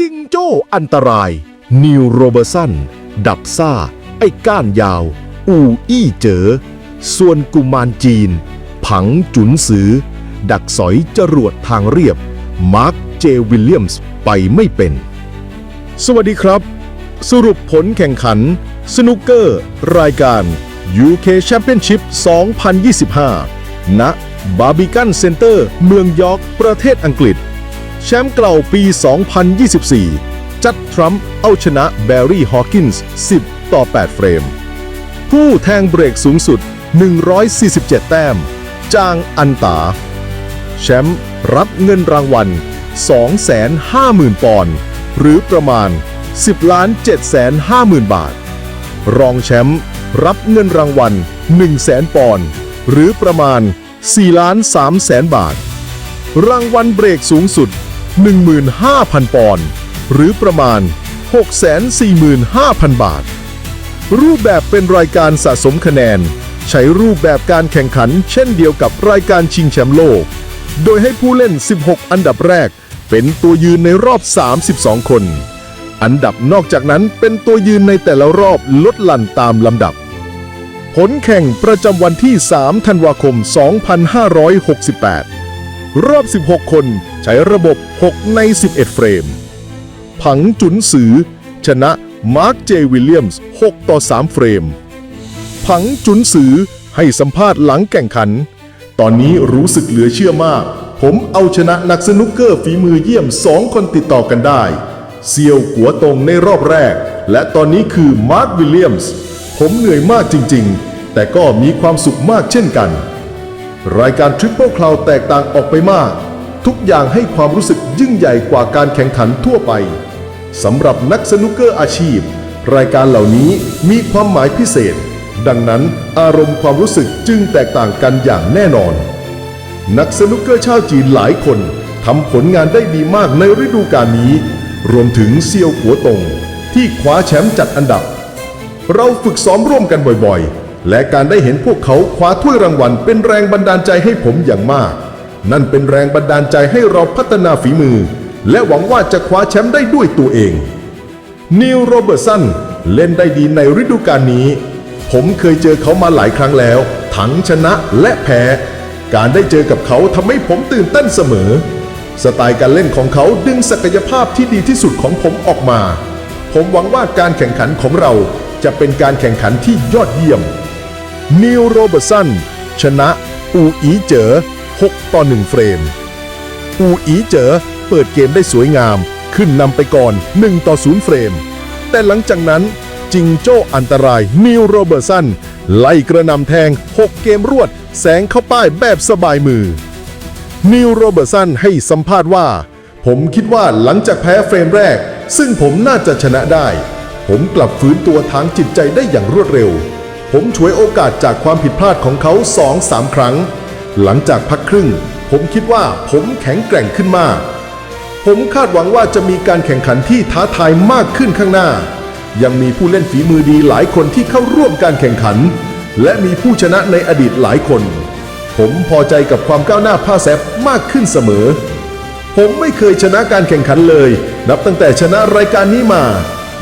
จิงโจ้อันตราย นิวโรเบอร์สัน ดับซ่า ไอ้ก้านยาว อูอี้เจ๋อส่วนกุมารจีน ผังจุนซือ ดักสอยจรวดทางเรียบ มาร์คเจวิลเลียมส์ไปไม่เป็น สวัสดีครับ สรุปผลแข่งขัน สนุกเกอร์ รายการ UK Championship 2025 ณ บาร์บิกันเซ็นเตอร์ เมืองยอร์กประเทศอังกฤษ แชมป์เก่าปี 2024 จัดทรัมป์เอาชนะแบร์รี่ฮอว์กินส์ 10 ต่อ 8 เฟรม ผู้แทงเบรกสูงสุด 147 แต้ม จางอันตา แชมป์รับเงินรางวัล 250,000 ปอนด์หรือประมาณ 10ล้าน750,000 บาท รองแชมป์รับเงินรางวัล 100,000 ปอนด์หรือประมาณ4ล้าน3แสนบาท รางวัลเบรกสูงสุด 15,000 ปอนด์หรือประมาณ 645,000 บาท รูปแบบเป็นรายการสะสมคะแนน ใช้รูปแบบการแข่งขันเช่นเดียวกับรายการชิงแชมป์โลก โดยให้ผู้เล่น 16 อันดับแรก เป็นตัวยืนในรอบ 32 คน อันดับนอกจากนั้นเป็นตัวยืนในแต่ละรอบลดหลั่นตามลำดับ ผลแข่งประจำวันที่ 3 ธันวาคม 2568 รอบ 16 คน ใช้ระบบ 6 ใน 11 เฟรม ผังจุนซือ ชนะมาร์คเจวิลเลียมส์ 6 ต่อ 3 เฟรม ผังจุนซือให้สัมภาษณ์หลังแข่งขัน ตอนนี้รู้สึกเหลือเชื่อมาก ผมเอาชนะนักสนุกเกอร์ฝีมือเยี่ยม 2 คนติดต่อกันได้เซียวกัวตงในรอบแรก และตอนนี้คือมาร์ควิลเลียมส์ ผมเหนื่อยมากจริง ๆ แต่ก็มีความสุขมากเช่นกัน รายการทริปเปิลคลาวแตกต่างออกไปมาก ทุกอย่างให้ความรู้สึกยิ่งใหญ่กว่าการแข่งขันทั่วไปสำหรับนักสนุกเกอร์อาชีพ รายการเหล่านี้มีความหมายพิเศษ ดังนั้นอารมณ์ความรู้สึกจึงแตกต่างกันอย่างแน่นอน นักสนุกเกอร์ชาวจีนหลายคนทำผลงานได้ดีมากในฤดูกาลนี้ รวมถึงเซียวกัวตงที่คว้าแชมป์จัดอันดับ เราฝึกซ้อมร่วมกันบ่อยๆ และการได้เห็นพวกเขาคว้าถ้วยรางวัลเป็นแรงบันดาลใจให้ผมอย่างมาก นั่นเป็นแรงบันดาลใจให้เราพัฒนาฝีมือ และหวังว่าจะคว้าแชมป์ได้ด้วยตัวเอง นิวโรเบิร์ตสันเล่นได้ดีในฤดูกาลนี้ ผมเคยเจอเขามาหลายครั้งแล้ว ทั้งชนะและแพ้ การได้เจอกับเขาทำให้ผมตื่นเต้นเสมอ สไตล์การเล่นของเขาดึงศักยภาพที่ดีที่สุดของผมออกมา ผมหวังว่าการแข่งขันของเราจะเป็นการแข่งขันที่ยอดเยี่ยมนิวโรเบิร์ตสันชนะอูอีเจอ 6 ต่อ 1 เฟรม อูอีเจอเปิดเกมได้สวยงาม ขึ้นนำไปก่อน 1 ต่อ 0 เฟรม แต่หลังจากนั้นจิงโจ้อันตรายนิวโรเบิร์สันไล่กระนำแทง 6 เกมรวด แสงเข้าป้ายแบบสบายมือ นิวโรเบิร์สันให้สัมภาษณ์ว่า ผมคิดว่าหลังจากแพ้เฟรมแรก ซึ่งผมน่าจะชนะได้ ผมกลับฟื้นตัวทางจิตใจได้อย่างรวดเร็ว ผมฉวยโอกาสจากความผิดพลาดของเขาสองสามครั้ง หลังจากพักครึ่ง ผมคิดว่าผมแข็งแกร่งขึ้นมาก ผมคาดหวังว่าจะมีการแข่งขันที่ท้าทายมากขึ้นข้างหน้า ยังมีผู้เล่นฝีมือดีหลายคนที่เข้าร่วมการแข่งขัน และมีผู้ชนะในอดีตหลายคน ผมพอใจกับความก้าวหน้าผ้าแซฟมากขึ้นเสมอ ผมไม่เคยชนะการแข่งขันเลย นับตั้งแต่ชนะรายการนี้มา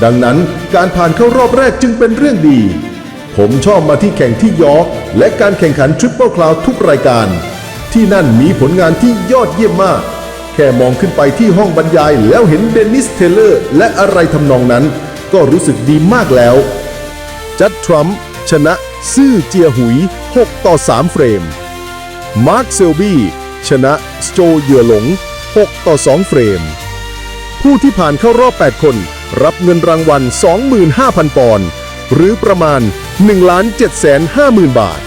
ดังนั้นการผ่านเข้ารอบแรกจึงเป็นเรื่องดี ผมชอบมาที่แข่งที่ยอร์กและการแข่งขันทริปเปิลคลาวทุกรายการ ที่นั่นมีผลงานที่ยอดเยี่ยมมาก แค่มองขึ้นไปที่ห้องบรรยายแล้วเห็นเดนิสเทเลอร์ และอะไรทำนองนั้น ก็รู้สึกดีมากแล้ว จัดทรัมป์ชนะซื่อเจียหุย 6 ต่อ 3 เฟรม มาร์คเซลบี้ชนะสโจเหยื่อหลง 6 ต่อ 2 เฟรม ผู้ที่ผ่านเข้ารอบ 8 คน รับเงินรางวัล 25,000 ปอนด์หรือประมาณ 1,750,000บาท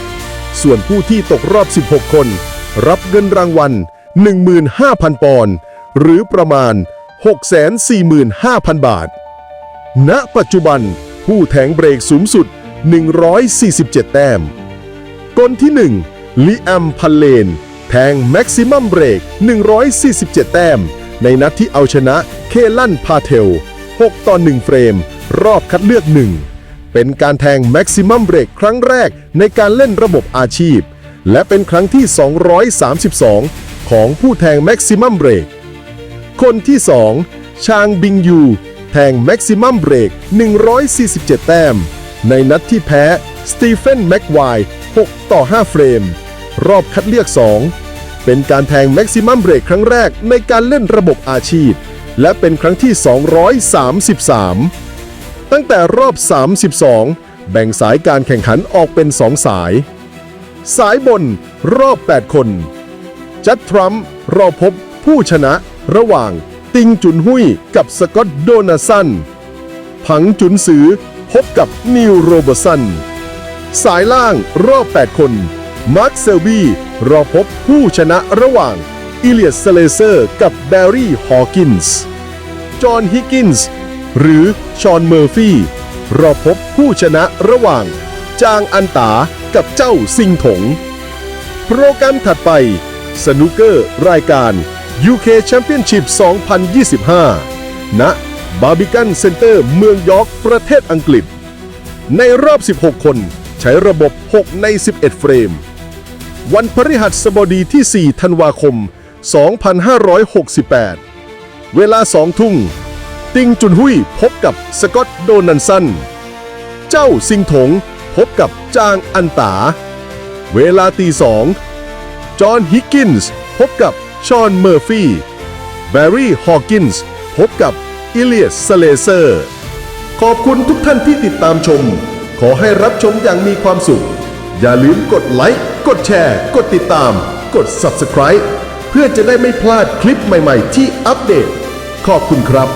ส่วนผู้ที่ตกรอบ 16 คน รับเงินรางวัล 15,000 ปอนด์หรือประมาณ 645,000 บาท ณ ปัจจุบันผู้แทงเบรกสูงสุด 147 แต้มกลที่ 1 ลิอัมพันเลน แทงแม็กซิมัมเบรก 147 แต้ม ในนัดที่เอาชนะเคลันพาเทล 6 ต่อ 1 เฟรม รอบคัดเลือก 1 เป็นการแทงแม็กซิมัมเบรกครั้งแรกในการเล่นระบบอาชีพ และเป็นครั้งที่ 232 ของผู้แทงแม็กซิมัมเบรกคนที่ชางบิงยู แทงแม็กซิมัมเบรก147 แต้ม ในนัดที่แพ้สตีเฟนแม็กไวร์6ต่อ 5 เฟรม รอบคัดเลือก 2 เป็นการแทงแม็กซิมัมเบรกครั้งแรกในการเล่นระบบอาชีพ และเป็นครั้งที่ 233 ตั้งแต่รอบ 32 แบ่งสายการแข่งขันออกเป็น2สาย สายบนรอบ 8 คน จัดทรัมป์รอพบผู้ชนะระหว่างติงจุนหุยกับสกอตโดนาสัน ผังจุนซือพบกับนิวโรเบอร์สัน สายล่างรอบ 8 คน มาร์คเซลบี้รอพบผู้ชนะระหว่างอิเลียสเซเลเซอร์กับแบร์รี่ ฮอว์กินส์ จอห์น ฮิกกินส์ หรือชอนเมอร์ฟี่ รอพบผู้ชนะระหว่าง จางอันตากับเจ้าซิงถง โปรแกรมถัดไป สนุกเกอร์รายการ UK Championship 2025 ณ บาร์บิกันเซ็นเตอร์เมืองยอร์กประเทศอังกฤษ ในรอบ 16 คนใช้ระบบ 6 ใน 11 เฟรม วันพฤหัสบดีที่ 4 ธันวาคม 2568 เวลา 2 ทุ่ง ติงจุนหุยพบกับสกอตโดนันสัน เจ้าซิงถงพบกับจางอันตา เวลาตีสองจอห์นฮิกกินส์พบกับชอนเมอร์ฟี่แบร์รี่ฮอว์กินส์พบกับอิเลียสสเลเซอร์ ขอบคุณทุกท่านที่ติดตามชม ขอให้รับชมอย่างมีความสุข อย่าลืมกดไลค์ กดแชร์ กดติดตาม กด Subscribe เพื่อจะได้ไม่พลาดคลิปใหม่ๆที่อัปเดต ขอบคุณครับ